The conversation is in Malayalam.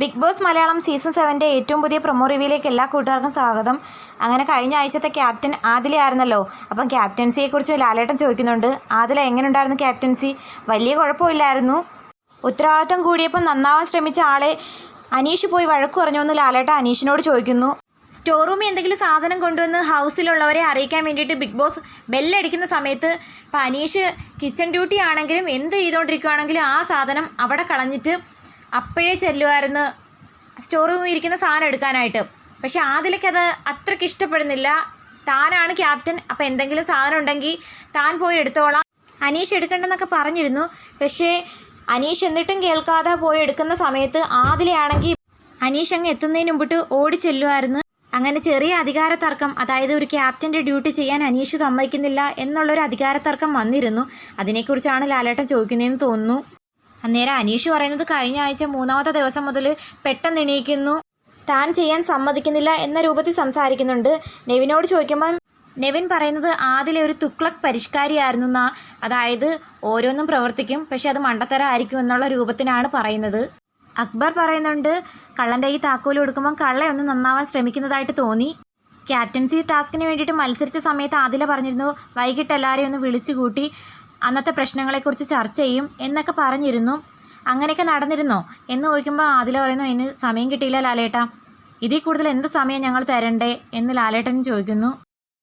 ബിഗ് ബോസ് മലയാളം സീസൺ സെവന്റെ ഏറ്റവും പുതിയ പ്രൊമോ റിവ്യൂയിലേക്ക് എല്ലാ കൂട്ടുകാർക്കും സ്വാഗതം. അങ്ങനെ കഴിഞ്ഞ ആഴ്ചത്തെ ക്യാപ്റ്റൻ ആദില ആയിരുന്നല്ലോ. അപ്പം ക്യാപ്റ്റൻസിയെക്കുറിച്ച് ലാലേട്ടൻ ചോദിക്കുന്നുണ്ട് ആദില എങ്ങനെയുണ്ടായിരുന്നു ക്യാപ്റ്റൻസി? വലിയ കുഴപ്പമില്ലായിരുന്നു. ഉത്തരവാദിത്തം കൂടിയപ്പോൾ നന്നാവാൻ ശ്രമിച്ച ആളെ അനീഷ് പോയി വഴക്ക് പറഞ്ഞു എന്ന് ലാലേട്ടൻ അനീഷിനോട് ചോദിക്കുന്നു. സ്റ്റോർ റൂമിൽ എന്തെങ്കിലും സാധനം കൊണ്ടുവന്ന് ഹൗസിലുള്ളവരെ അറിയിക്കാൻ വേണ്ടിയിട്ട് ബിഗ് ബോസ് ബെല്ലടിക്കുന്ന സമയത്ത് ഇപ്പം അനീഷ് കിച്ചൺ ഡ്യൂട്ടി ആണെങ്കിലും എന്ത് ചെയ്തുകൊണ്ടിരിക്കുകയാണെങ്കിലും ആ സാധനം അവിടെ കളഞ്ഞിട്ട് അപ്പോഴേ ചെല്ലുമായിരുന്നു സ്റ്റോർ റൂമിൽ ഇരിക്കുന്ന സാധനം എടുക്കാനായിട്ട്. പക്ഷേ ആദിലേക്കത് അത്രയ്ക്ക് ഇഷ്ടപ്പെടുന്നില്ല. താനാണ് ക്യാപ്റ്റൻ അപ്പോൾ എന്തെങ്കിലും സാധനം ഉണ്ടെങ്കിൽ താൻ പോയി എടുത്തോളാം. അനീഷ് എടുക്കണ്ടെന്നൊക്കെ പറഞ്ഞിരുന്നു. പക്ഷേ അനീഷ് എന്നിട്ടും കേൾക്കാതെ പോയി എടുക്കുന്ന സമയത്ത് ആദിലയാണെങ്കിൽ അനീഷ് അങ്ങ് എത്തുന്നതിന് മുമ്പിട്ട് ഓടി ചെല്ലുമായിരുന്നു അങ്ങനെ ചെറിയ അധികാര തർക്കം അതായത് ഒരു ക്യാപ്റ്റന്റെ ഡ്യൂട്ടി ചെയ്യാൻ അനീഷ് സമ്മതിക്കുന്നില്ല എന്നുള്ളൊരു അധികാര തർക്കം വന്നിരുന്നു. അതിനെക്കുറിച്ചാണ് ലാലേട്ടൻ ചോദിക്കുന്നതെന്ന് തോന്നുന്നു. അന്നേരം അനീഷ് പറയുന്നത് കഴിഞ്ഞ ആഴ്ച മൂന്നാമത്തെ ദിവസം മുതൽ പെട്ടെന്ന് എണീക്കുന്നു. താൻ ചെയ്യാൻ സമ്മതിക്കുന്നില്ല എന്ന രൂപത്തിൽ സംസാരിക്കുന്നുണ്ട്. നെവിനോട് ചോദിക്കുമ്പം നെവിൻ പറയുന്നത് ആദ്യം ഒരു തുക്ലക് പരിഷ്കാരിയായിരുന്നു എന്നാ അതായത് ഓരോന്നും പ്രവർത്തിക്കും പക്ഷെ അത് മണ്ടത്തരമായിരിക്കും എന്നുള്ള രൂപത്തിനാണ് പറയുന്നത്. അക്ബർ പറയുന്നുണ്ട് കള്ളന്റെ ഈ താക്കോൽ കൊടുക്കുമ്പം കള്ളയൊന്ന് നന്നാവാൻ ശ്രമിക്കുന്നതായിട്ട് തോന്നി. ക്യാപ്റ്റൻസി ടാസ്കിന് വേണ്ടിയിട്ട് മത്സരിച്ച സമയത്ത് ആദില പറഞ്ഞിരുന്നു വൈകിട്ട് എല്ലാവരെയും ഒന്ന് വിളിച്ചു കൂട്ടി അന്നത്തെ പ്രശ്നങ്ങളെക്കുറിച്ച് ചർച്ച ചെയ്യും എന്നൊക്കെ പറഞ്ഞിരുന്നു. അങ്ങനെയൊക്കെ നടന്നിരുന്നോ? എന്ന് ചോദിക്കുമ്പോൾ ആദില പറയുന്നു അതിന് സമയം കിട്ടിയില്ല ലാലേട്ടാ. ഇതിൽ കൂടുതൽ എന്ത് സമയം ഞങ്ങൾ തരണ്ടേ? എന്ന് ലാലേട്ടൻ ചോദിക്കുന്നു.